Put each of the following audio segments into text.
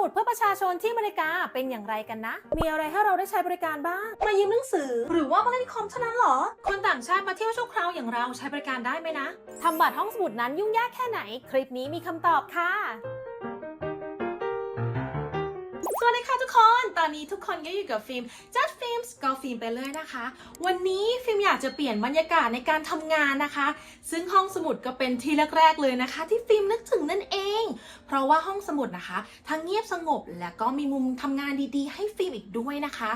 มุดเพื่อประชาชนที่อเมริกาเป็นอย่างไรกันนะ มีอะไรให้เราได้ใช้บริการบ้าง มายืมหนังสือหรือว่ามาเล่นคอมเท่านั้นเหรอ คนต่างชาติมาเที่ยวชั่วคราวอย่างเราใช้บริการได้ไหมนะทำบัตรห้องสมุดนั้นยุ่งยากแค่ไหน คลิปนี้มีคำตอบค่ะ สวัสดีค่ะทุกคน ตอนนี้ทุกคนก็อยู่กับฟิล์มจัดฟิล์มก็ฟิล์มไปเลยนะคะ วันนี้ฟิล์มอยากจะเปลี่ยนบรรยากาศในการทำงานนะคะ ซึ่งห้องสมุดก็เป็นที่แรกๆเลยนะคะ ที่ฟิล์มนึกถึงนั่นเอง เพราะว่าห้องสมุดนะคะ ทั้งเงียบสงบและก็มีมุมทำงานดีๆ ให้ฟิล์มอีกด้วยนะคะ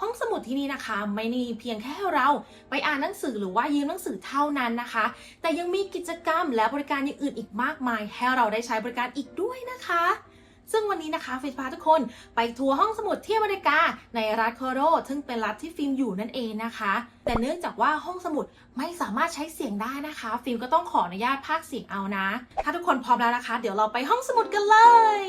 ห้องสมุดที่นี่นะคะ ไม่ได้มีเพียงแค่ให้เราไปอ่านหนังสือหรือว่ายืมหนังสือเท่านั้นนะคะ แต่ยังมีกิจกรรมและบริการอย่างอื่นอีกมากมาย ให้เราได้ใช้บริการอีกด้วยนะคะ ซึ่งวันนี้นะคะฟิลพาทุกคนไปทัวร์ห้องสมุดที่อเมริกา ในรัฐโคโรซึ่งเป็นรัฐที่ฟิล์มอยู่นั่นเองนะคะ แต่เนื่องจากว่าห้องสมุดไม่สามารถใช้เสียงได้นะคะ ฟิล์มก็ต้องขออนุญาตภาคเสียงเอานะ ถ้าทุกคนพร้อมแล้วนะคะ เดี๋ยวเราไปห้องสมุดกันเลย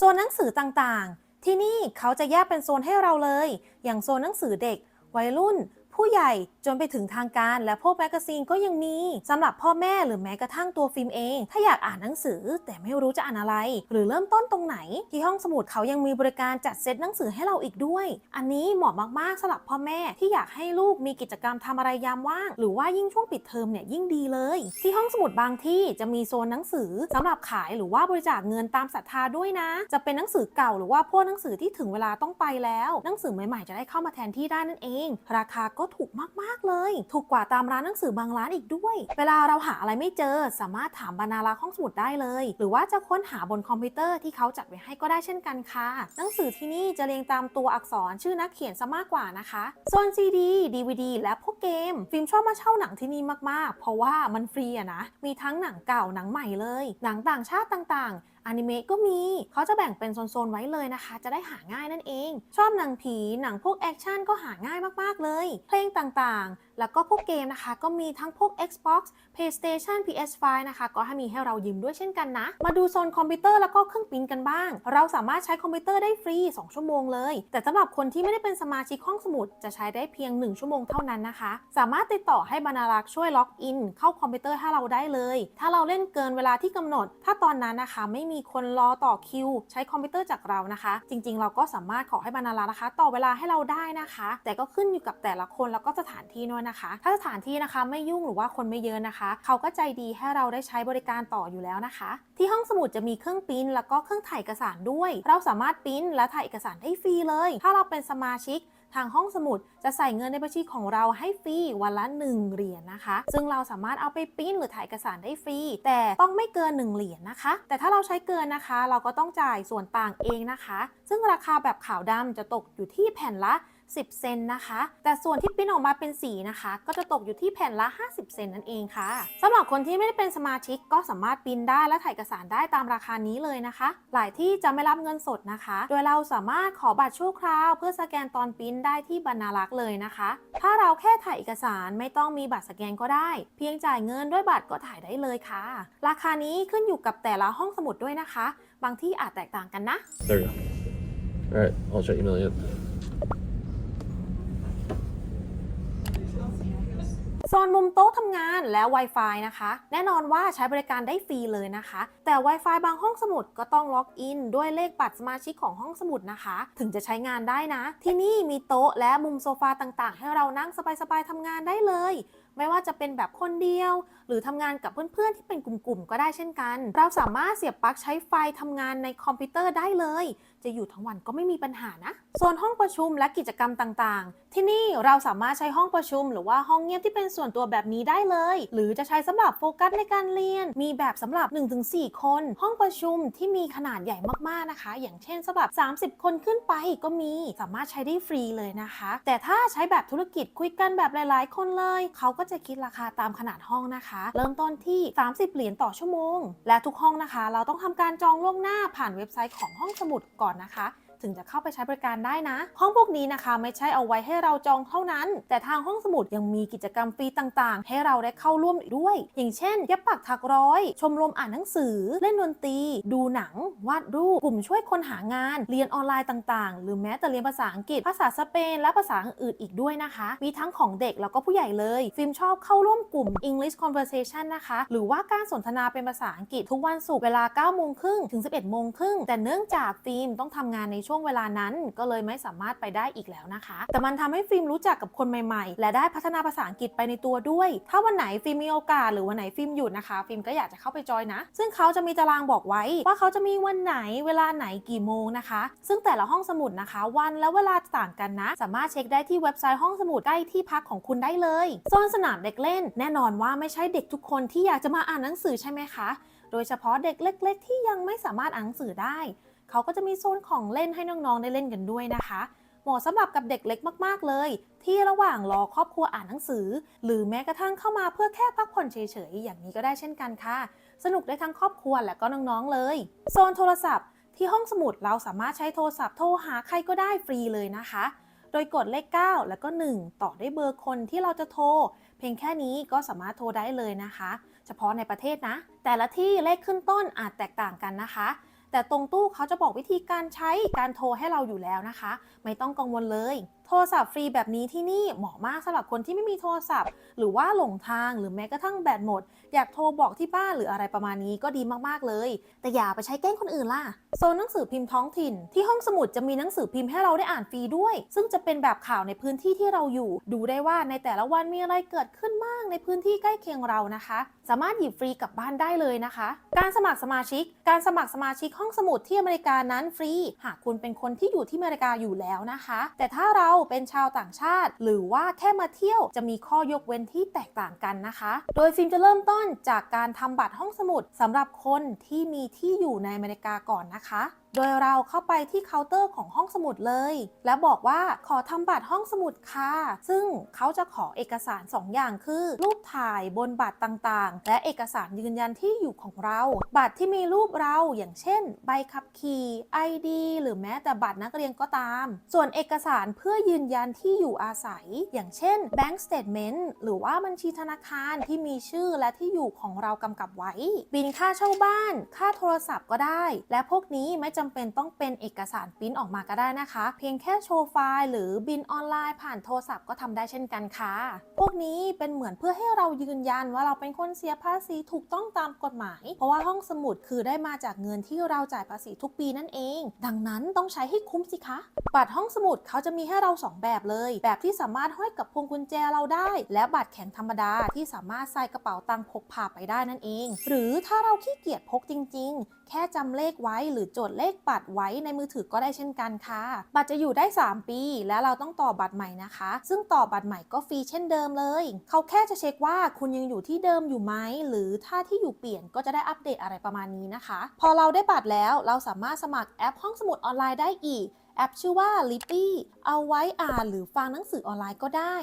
โซนหนังสือต่างๆ ที่นี่เขาจะแยกเป็นโซนให้เราเลย อย่างโซนหนังสือเด็ก วัยรุ่น ผู้ใหญ่ จนไปถึงทางการและพวกแมกกาซีนก็ยังมีสำหรับพ่อแม่หรือแม้กระทั่งตัวฟิล์มเอง ถ้าอยากอ่านหนังสือแต่ไม่รู้จะอ่านอะไร หรือเริ่มต้นตรงไหน ที่ห้องสมุดเขายังมีบริการจัดเซตหนังสือให้เราอีกด้วย อันนี้เหมาะมากๆสำหรับพ่อแม่ที่อยากให้ลูกมีกิจกรรมทำอะไรยามว่าง หรือว่ายิ่งช่วงปิดเทอมเนี่ยยิ่งดีเลย ที่ห้องสมุดบางที่จะมีโซนหนังสือสำหรับขายหรือว่าบริจาคเงินตามศรัทธาด้วยนะ จะเป็นหนังสือเก่าหรือว่าพวกหนังสือที่ถึงเวลาต้องไปแล้ว หนังสือใหม่ๆจะได้เข้ามาแทนที่ได้นั่นเอง ราคาก็ถูกมากๆเลย ถูกกว่าตามร้านหนังสือบางร้านอีกด้วย เวลาเราหาอะไรไม่เจอ สามารถถามบรรณารักษ์ห้องสมุดได้เลย หรือว่าจะค้นหาบนคอมพิวเตอร์ที่เขาจัดไว้ให้ก็ได้เช่นกันค่ะ หนังสือที่นี่จะเรียงตามตัวอักษรชื่อนักเขียนซะมากกว่านะคะโซนซีดี DVD และพวกเกม ฟิล์มชอบมาเช่าหนังที่นี่มากๆ เพราะว่ามันฟรีอะนะมีทั้งหนังเก่าหนังใหม่เลย หนังต่างชาติต่างๆ อนิเมะก็มีเขาจะแบ่งเป็นโซนๆไว้เลยนะคะ จะได้หาง่ายนั่นเอง ชอบหนังผีหนังพวกแอคชั่นก็หาง่ายมากๆเลย เพลงต่างๆ แล้วก็พวกเกมนะคะ ก็มีทั้งพวก Xbox PlayStation PS5 นะคะ ก็ให้มีให้เรายืมด้วยเช่นกันนะ มาดูโซนคอมพิวเตอร์แล้วก็เครื่องปิ้นกันบ้าง เราสามารถใช้คอมพิวเตอร์ได้ฟรี 2 ชั่วโมงเลย แต่สำหรับคนที่ไม่ได้เป็นสมาชิกห้องสมุดจะใช้ได้เพียง 1 ชั่วโมงเท่านั้นนะคะ สามารถติดต่อให้บรรณารักษ์ช่วยล็อกอินเข้าคอมพิวเตอร์ให้เราได้เลย ถ้าเราเล่นเกินเวลาที่กำหนด ถ้าตอนนั้นนะคะ ไม่มีคนรอต่อคิว ใช้คอมพิวเตอร์จากเรานะคะ จริง ๆ เราก็สามารถขอให้บรรณารักษ์นะคะ ต่อเวลาให้เราได้นะคะ แต่ก็ขึ้นอยู่กับแต่ละคนแล้วก็สถานที่ด้วยนะคะ ถ้าสถานที่นะคะไม่ยุ่งหรือว่าคนไม่เยอะนะคะ เขาก็ใจดีให้เราได้ใช้บริการต่ออยู่แล้วนะคะ ที่ห้องสมุดจะมีเครื่องปริ้นแล้วก็เครื่องถ่ายเอกสารด้วย เราสามารถปริ้นและถ่ายเอกสารได้ฟรีเลย ถ้าเราเป็นสมาชิกทางห้องสมุดจะใส่เงินในบัญชีของเราให้ฟรีวันละ 1 เหรียญนะคะ ซึ่งเราสามารถเอาไปปริ้นหรือถ่ายเอกสารได้ฟรี แต่ต้องไม่เกิน 1 เหรียญนะคะ แต่ถ้าเราใช้เกินนะคะ เราก็ต้องจ่ายส่วนต่างเองนะคะ ซึ่งราคาแบบขาวดำจะตกอยู่ที่แผ่นละ 10 เซนนะคะ แต่ส่วนที่ปิ้นออกมาเป็นสีนะคะ ก็จะตกอยู่ที่แผ่นละ 50 เซนนั่นเองค่ะสำหรับคนที่ไม่ได้เป็นสมาชิกก็สามารถปิ้นได้และถ่ายเอกสารได้ตามราคานี้เลยนะคะ หลายที่จะไม่รับเงินสดนะคะ โดยเราสามารถขอบัตรชั่วคราว เพื่อสแกนตอนปิ้นได้ที่บรรณารักษ์เลยนะคะ ถ้าเราแค่ถ่ายเอกสารไม่ต้องมีบัตรสแกนก็ได้ เพียงจ่ายเงินด้วยบัตรก็ถ่ายได้เลยค่ะ ราคานี้ขึ้นอยู่กับแต่ละห้องสมุดด้วยนะคะ บางที่อาจแตกต่างกันนะ There you go. All right, I'll check email you. โซนมุมโต๊ะทำงานและ Wi-Fi นะคะ แน่นอนว่าใช้บริการได้ฟรีเลยนะคะ แต่ Wi-Fi บางห้องสมุดก็ต้องล็อกอินด้วยเลขบัตรสมาชิกของห้องสมุดนะคะ ถึงจะใช้งานได้นะ ที่นี่มีโต๊ะและมุมโซฟาต่างๆ ให้เรานั่งสบายๆทำงานได้เลยไม่ว่าจะเป็นแบบคนเดียว หรือทำงานกับเพื่อนๆ ที่เป็นกลุ่มๆ ก็ได้เช่นกัน เราสามารถเสียบปลั๊กใช้ไฟทำงานในคอมพิวเตอร์ได้เลย จะอยู่ทั้งวันก็ไม่มีปัญหานะโซนห้องประชุมและกิจกรรมต่างๆ ที่นี่เราสามารถใช้ห้องประชุม หรือว่าห้องเงียบที่เป็นส่วนตัวแบบนี้ได้เลย หรือจะใช้สำหรับโฟกัสในการเรียน มีแบบสำหรับ 1-4 คน ห้องประชุมที่มีขนาดใหญ่มากๆนะคะ อย่างเช่นสำหรับ 30 คนขึ้นไปก็มีสามารถใช้ได้ฟรีเลยนะคะ แต่ถ้าใช้แบบธุรกิจคุยกันแบบหลาย ๆ คนเลย เขาก็จะคิดราคาตามขนาดห้องนะคะ เริ่มต้นที่ 30 เหรียญต่อชั่วโมง และทุกห้องนะคะ เราต้องทำการจองล่วงหน้าผ่านเว็บไซต์ของห้องสมุดก่อนนะคะ ถึงจะเข้าไปใช้บริการได้นะ ห้องพวกนี้นะคะ ไม่ใช่เอาไว้ให้เราจองเท่านั้น แต่ทางห้องสมุดยังมีกิจกรรมฟรีต่างๆ ให้เราได้เข้าร่วมอีกด้วย อย่างเช่นเย็บปักถักร้อย ชมรมอ่านหนังสือ เล่นดนตรี ดูหนัง วาดรูป กลุ่มช่วยคนหางาน เรียนออนไลน์ต่างๆ หรือแม้แต่เรียนภาษาอังกฤษ ภาษาสเปน และภาษาอื่นอีกด้วยนะคะ มีทั้งของเด็กแล้วก็ผู้ใหญ่เลย ฟิล์มชอบเข้าร่วมกลุ่ม English Conversation นะคะ หรือว่าการสนทนาเป็นภาษาอังกฤษทุกวันศุกร์เวลา9โมงครึ่งถึง 11โมงครึ่งแต่เนื่องจากฟิล์มต้องทำงานในช่วงเวลานั้น ก็เลยไม่สามารถไปได้อีกแล้วนะคะ แต่มันทำให้ฟิล์มรู้จักกับคนใหม่ๆ และได้พัฒนาภาษาอังกฤษไปในตัวด้วย ถ้าวันไหนฟิล์มมีโอกาสหรือวันไหนฟิล์มหยุดนะคะ ฟิล์มก็อยากจะเข้าไปจอยนะ ซึ่งเขาจะมีตารางบอกไว้ ว่าเขาจะมีวันไหนเวลาไหนกี่โมงนะคะ ซึ่งแต่ละห้องสมุดนะคะ วันและเวลาต่างกันนะ สามารถเช็คได้ที่เว็บไซต์ห้องสมุดใกล้ที่พักของคุณได้เลยโซนสนามเด็กเล่น แน่นอนว่าไม่ใช่เด็กทุกคนที่อยากจะมาอ่านหนังสือใช่ไหมคะ โดยเฉพาะเด็กเล็ก ๆ ที่ยังไม่สามารถอ่านหนังสือได้ เขาก็จะมีโซนของเล่นให้น้องๆได้เล่นกันด้วยนะคะ เหมาะสำหรับกับเด็กเล็กมากๆเลย ที่ระหว่างรอครอบครัวอ่านหนังสือ หรือแม้กระทั่งเข้ามาเพื่อแค่พักผ่อนเฉยๆอย่างนี้ก็ได้เช่นกันค่ะ สนุกได้ทั้งครอบครัวและก็น้องๆเลย โซนโทรศัพท์ ที่ห้องสมุดเราสามารถใช้โทรศัพท์โทรหาใครก็ได้ฟรีเลยนะคะโดยกดเลข 9 แล้วก็ 1 ต่อด้วยเบอร์คนที่เราจะโทร เพียงแค่นี้ก็สามารถโทรได้เลยนะคะ เฉพาะในประเทศนะ แต่ละที่เลขขึ้นต้นอาจแตกต่างกันนะคะ แต่ตรงตู้เขาจะบอกวิธีการใช้การโทรให้เราอยู่แล้วนะคะ ไม่ต้องกังวลเลย โทรศัพท์ฟรีแบบนี้ที่นี่เหมาะมากสำหรับคนที่ไม่มีโทรศัพท์ หรือว่าหลงทางหรือแม้กระทั่งแบตหมด อยากโทรบอกที่บ้านหรืออะไรประมาณนี้ก็ดีมากๆเลย แต่อย่าไปใช้แกล้งคนอื่นล่ะโซนหนังสือพิมพ์ท้องถิ่น ที่ห้องสมุดจะมีหนังสือพิมพ์ให้เราได้อ่านฟรีด้วย ซึ่งจะเป็นแบบข่าวในพื้นที่ที่เราอยู่ ดูได้ว่าในแต่ละวันมีอะไรเกิดขึ้นบ้างในพื้นที่ใกล้เคียงเรานะคะ สามารถหยิบฟรีกลับบ้านได้เลยนะคะ การสมัครสมาชิก การสมัครสมาชิกห้องสมุดที่อเมริกานั้นฟรี หากคุณเป็นคนที่อยู่ที่อเมริกาอยู่แล้วนะคะ แต่ถ้าเราเป็นชาวต่างชาติ หรือว่าแค่มาเที่ยวจะมีข้อยกเว้นที่แตกต่างกันนะคะ โดยฟิล์มจะเริ่มต้นจากการทำบัตรห้องสมุดสำหรับคนที่มีที่อยู่ในอเมริกาก่อนนะคะโดยเราเข้าไปที่เคาน์เตอร์ของห้องสมุดเลย และบอกว่าขอทำบัตรห้องสมุดค่ะ ซึ่งเขาจะขอเอกสาร 2 อย่างคือ รูปถ่ายบนบัตรต่างๆ และเอกสารยืนยันที่อยู่ของเรา บัตรที่มีรูปเราอย่างเช่น ใบขับขี่ ID หรือแม้แต่บัตรนักเรียนก็ตาม ส่วนเอกสารเพื่อยืนยันที่อยู่อาศัย อย่างเช่น Bank Statement หรือว่าบัญชีธนาคารที่มีชื่อและที่อยู่ของเรากำกับไว้ บินค่าเช่าบ้าน ค่าโทรศัพท์ก็ได้ และพวกนี้ไม่จำเป็นต้องเป็นเอกสารปริ้นออกมาก็ได้นะคะ เพียงแค่โชว์ไฟล์หรือบินออนไลน์ผ่านโทรศัพท์ก็ทำได้เช่นกันค่ะ พวกนี้เป็นเหมือนเพื่อให้เรายืนยันว่าเราเป็นคนเสียภาษีถูกต้องตามกฎหมาย เพราะว่าห้องสมุดคือได้มาจากเงินที่เราจ่ายภาษีทุกปีนั่นเอง ดังนั้นต้องใช้ให้คุ้มสิคะ บัตรห้องสมุดเขาจะมีให้เรา 2 แบบเลย แบบที่สามารถห้อยกับพวงกุญแจเราได้ และบัตรแข็งธรรมดาที่สามารถใส่กระเป๋าตังค์พกพาไปได้นั่นเอง หรือถ้าเราขี้เกียจพกจริง ๆ แค่จำเลขไว้หรือจดเลขบัตรไว้ในมือถือก็ได้เช่นกันค่ะ บัตรจะอยู่ได้ 3 ปี แล้วเราต้องต่อบัตรใหม่นะคะ ซึ่งต่อบัตรใหม่ก็ฟรีเช่นเดิมเลย เขาแค่จะเช็คว่าคุณยังอยู่ที่เดิมอยู่ไหมหรือถ้าที่อยู่เปลี่ยนก็จะได้อัปเดตอะไรประมาณนี้นะคะ พอเราได้บัตรแล้วเราสามารถสมัครแอปห้องสมุดออนไลน์ได้อีกแอปชื่อว่า Lippy เอาไว้อ่านหรือฟังหนังสือออนไลน์ก็ได้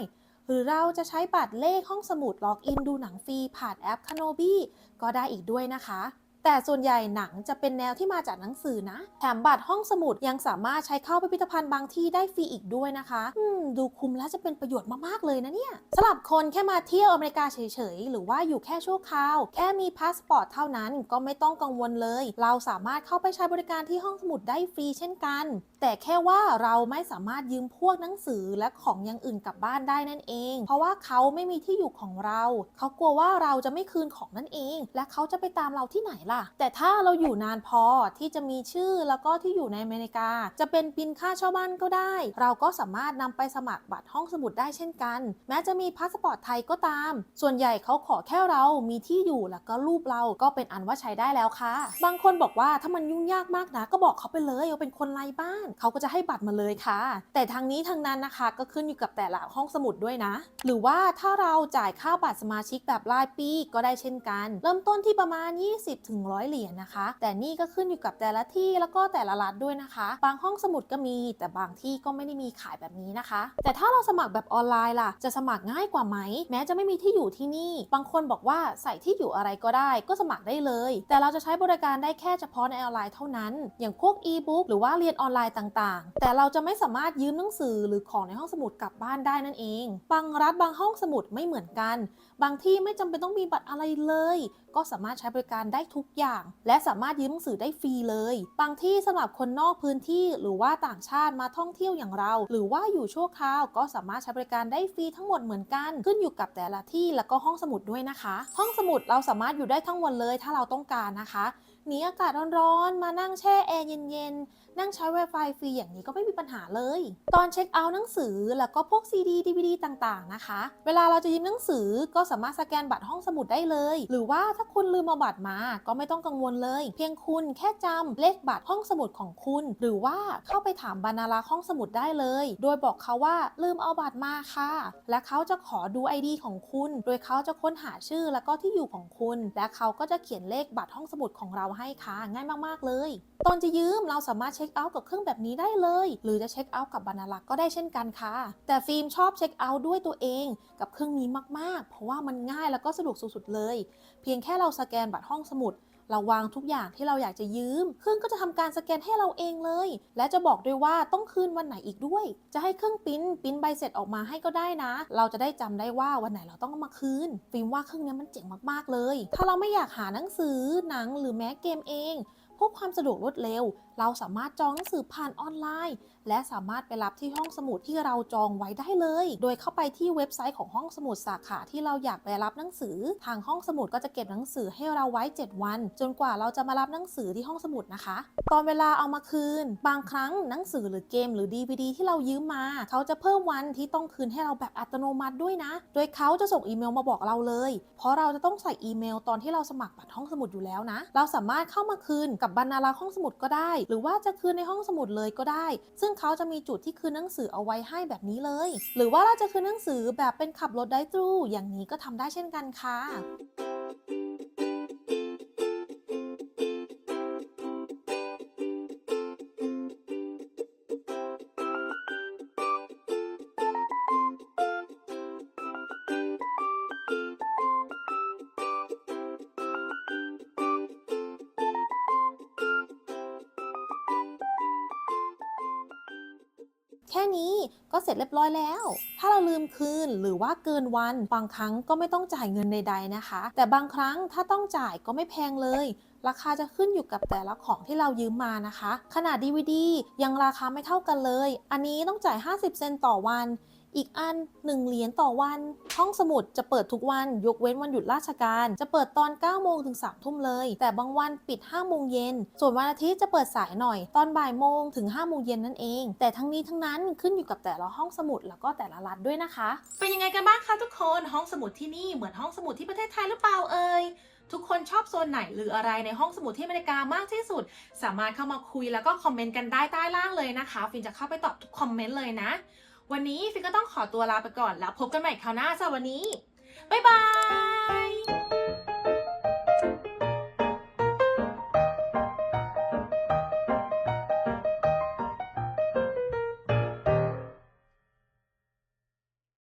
หรือเราจะใช้บัตรเลขห้องสมุดล็อกอินดูหนังฟรีผ่านแอป Kanobi ก็ได้อีกด้วยนะคะ แต่ส่วนใหญ่หนังจะเป็นแนวที่มาจากหนังสือนะ แถมบัตรห้องสมุดยังสามารถใช้เข้าพิพิธภัณฑ์บางที่ได้ฟรีอีกด้วยนะคะอืมดูคุ้มและจะเป็นประโยชน์มากๆเลยนะเนี่ยสำหรับคนแค่มาเที่ยวอเมริกาเฉยๆ หรือว่าอยู่แค่ชั่วคราว แค่มีพาสปอร์ตเท่านั้นก็ไม่ต้องกังวลเลย เราสามารถเข้าไปใช้บริการที่ห้องสมุดได้ฟรีเช่นกัน แต่แค่ว่าเราไม่สามารถยืมพวกหนังสือและของอย่างอื่นกลับบ้านได้นั่นเอง เพราะว่าเขาไม่มีที่อยู่ของเรา เขากลัวว่าเราจะไม่คืนของนั่นเอง และเขาจะไปตามเราที่ไหนล่ะแต่ถ้าเราอยู่นานพอที่จะมีชื่อแล้วก็ที่อยู่ในอเมริกา จะเป็นบินค่าเช่าบ้านก็ได้ เราก็สามารถนำไปสมัครบัตรห้องสมุดได้เช่นกัน แม้จะมีพาสปอร์ตไทยก็ตาม ส่วนใหญ่เขาขอแค่เรามีที่อยู่แล้วก็รูปเราก็เป็นอันว่าใช้ได้แล้วค่ะ บางคนบอกว่าถ้ามันยุ่งยากมากนะ ก็บอกเขาไปเลยว่าเป็นคนไร้บ้าน เขาก็จะให้บัตรมาเลยค่ะ แต่ทางนี้ทางนั้นนะคะก็ขึ้นอยู่กับแต่ละห้องสมุดด้วยนะ หรือว่าถ้าเราจ่ายค่าบัตรสมาชิกแบบรายปีก็ได้เช่นกัน เริ่มต้นที่ประมาณ 20ถึง100 เหรียญนะคะ แต่นี่ก็ขึ้นอยู่กับแต่ละที่แล้วก็แต่ละรัฐด้วยนะคะ บางห้องสมุดก็มี แต่บางที่ก็ไม่ได้มีขายแบบนี้นะคะ แต่ถ้าเราสมัครแบบออนไลน์ล่ะ จะสมัครง่ายกว่าไหม แม้จะไม่มีที่อยู่ที่นี่ บางคนบอกว่าใส่ที่อยู่อะไรก็ได้ ก็สมัครได้เลย แต่เราจะใช้บริการได้แค่เฉพาะในออนไลน์เท่านั้น อย่างพวกอีบุ๊กหรือว่าเรียนออนไลน์ต่างๆ แต่เราจะไม่สามารถยืมหนังสือหรือของในห้องสมุดกลับบ้านได้นั่นเอง บางรัฐบางห้องสมุดไม่เหมือนกันบางที่ไม่จำเป็นต้องมีบัตรอะไรเลย ก็สามารถใช้บริการได้ทุกอย่าง และสามารถยืมหนังสือได้ฟรีเลย บางที่สำหรับคนนอกพื้นที่หรือว่าต่างชาติมาท่องเที่ยวอย่างเรา หรือว่าอยู่ชั่วคราวก็สามารถใช้บริการได้ฟรีทั้งหมดเหมือนกัน ขึ้นอยู่กับแต่ละที่แล้วก็ห้องสมุดด้วยนะคะ ห้องสมุดเราสามารถอยู่ได้ทั้งวันเลย ถ้าเราต้องการนะคะหนีอากาศร้อนๆมานั่งแช่แอร์เย็นๆ นั่งใช้ Wi-Fi ฟรีอย่างนี้ก็ไม่มีปัญหาเลย ตอนเช็คเอาท์หนังสือแล้วก็พวก CD DVD ต่างๆนะคะ เวลาเราจะยืมหนังสือก็สามารถสแกนบัตรห้องสมุดได้เลย หรือว่าถ้าคุณลืมเอาบัตรมาก็ไม่ต้องกังวลเลย เพียงคุณแค่จำเลขบัตรห้องสมุดของคุณ หรือว่าเข้าไปถามบรรณารักษ์ห้องสมุดได้เลย โดยบอกเขาว่าลืมเอาบัตรมาค่ะ และเขาจะขอดู ID ของคุณ โดยเขาจะค้นหาชื่อแล้วก็ที่อยู่ของคุณ และเขาก็จะเขียนเลขบัตรห้องสมุดของเราให้ค่ะง่ายมากๆเลย ตอนจะยืมเราสามารถเช็็คเอาท์กับเครื่องแบบนี้ได้เลย หรือจะเช็คเอาท์กับบรรณารักษ์ก็ได้เช่นกันค่ะ แต่ฟิล์มชอบเช็คเอาท์ด้วยตัวเองกับเครื่องนี้มากๆ เพราะว่ามันง่ายแล้วก็สะดวกสุดๆเลย เพียงแค่เราสแกนบัตรห้องสมุดเราวางทุกอย่างที่เราอยากจะยืม เครื่องก็จะทำการสแกนให้เราเองเลย และจะบอกด้วยว่าต้องคืนวันไหนอีกด้วย จะให้เครื่องปริ้นปริ้นใบเสร็จออกมาให้ก็ได้นะ เราจะได้จำได้ว่าวันไหนเราต้องมาคืน ฟิล์มว่าเครื่องนี้มันเจ๋งมากๆเลย ถ้าเราไม่อยากหาหนังสือหนังหรือแม้เกมเอง พวกความสะดวกรวดเร็ว เราสามารถจองหนังสือผ่านออนไลน์ และสามารถไปรับที่ห้องสมุดที่เราจองไว้ได้เลย โดยเข้าไปที่เว็บไซต์ของห้องสมุดสาขาที่เราอยากไปรับหนังสือ ทางห้องสมุดก็จะเก็บหนังสือให้เราไว้ 7 วัน จนกว่าเราจะมารับหนังสือที่ห้องสมุดนะคะ ตอนเวลาเอามาคืน บางครั้งหนังสือหรือเกมหรือ DVD ที่เรายืมมา เขาจะเพิ่มวันที่ต้องคืนให้เราแบบอัตโนมัติด้วยนะ โดยเขาจะส่งอีเมลมาบอกเราเลย เพราะเราจะต้องใส่อีเมลตอนที่เราสมัครบัตรห้องสมุดอยู่แล้วนะ เราสามารถเข้ามาคืนกับบรรณารักษ์ห้องสมุดก็ได้ หรือว่าจะคืนในห้องสมุดเลยก็ได้ ซึ่งเขาจะมีจุดที่คืนหนังสือเอาไว้ให้แบบนี้เลย หรือว่าเราจะคืนหนังสือแบบเป็นขับรถได้ตรูอย่างนี้ก็ทำได้เช่นกันค่ะ นี้ก็เสร็จเรียบร้อยแล้ว ถ้าเราลืมคืนหรือว่าเกินวันบางครั้งก็ไม่ต้องจ่ายเงินใด ๆนะคะ แต่บางครั้งถ้าต้องจ่ายก็ไม่แพงเลย ราคาจะขึ้นอยู่กับแต่ละของที่เรายืมมานะคะ ขนาด DVD ยังราคาไม่เท่ากันเลย อันนี้ต้องจ่าย 50 เซนต์ต่อวัน อีกอัน 1 เหรียญต่อวัน ห้องสมุดจะเปิดทุกวัน ยกเว้นวันหยุดราชการ จะเปิดตอน 9 โมงถึง 3 ทุ่มเลย แต่บางวันปิด 5 โมงเย็น ส่วนวันอาทิตย์จะเปิดสายหน่อย ตอนบ่ายโมงถึง 5 โมงเย็นนั่นเอง แต่ทั้งนี้ทั้งนั้นขึ้นอยู่กับแต่ละห้องสมุดแล้วก็แต่ละรัฐด้วยนะคะ เป็นยังไงกันบ้างคะทุกคน ห้องสมุดที่นี่เหมือนห้องสมุดที่ประเทศไทยหรือเปล่าเอ่ยทุกคนชอบโซนไหนหรืออะไรในห้องสมุดที่อเมริกามากที่สุด สามารถเข้ามาคุยแล้วก็คอมเมนต์กันได้ใต้ล่างเลยนะคะ ฟินจะเข้าไปตอบทุกคอมเมนต์เลยนะ วันนี้ฟินก็ต้องขอตัวลาไปก่อนแล้วพบกันใหม่คราวหน้าสำหรับวันนี้บ๊ายบาย